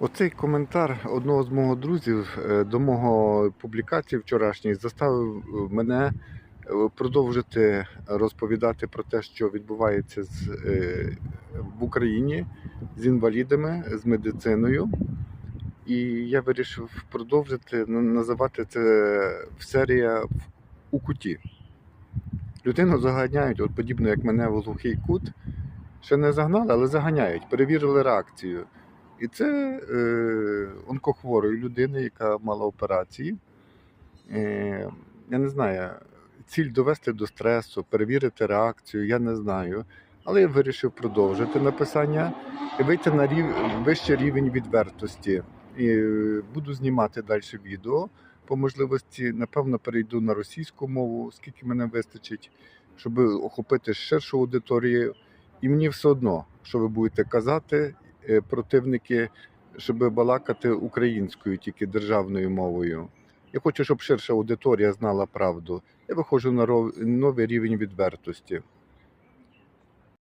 Оцей коментар одного з мого друзів е, до мого публікації вчорашньої заставив е, мене е, продовжити розповідати про те, що відбувається з, в Україні з інвалідами, з медициною. І я вирішив продовжити називати це в серія у куті. Людину заганяють, от подібно як мене в глухий кут. Ще не загнали, але заганяють, перевірили реакцію. І це е, онкохворої людини, яка мала операції. Е, я не знаю, ціль довести до стресу, перевірити реакцію, я не знаю. Але я вирішив продовжити написання і вийти на рів... вищий рівень відвертості. І е, буду знімати далі відео. По можливості, напевно, перейду на російську мову, скільки мене вистачить, щоб охопити ширшу аудиторію. І мені все одно, що ви будете казати, противники, щоб балакати українською, тільки державною мовою. Я хочу, щоб ширша аудиторія знала правду. Я виходжу на новий рівень відвертості.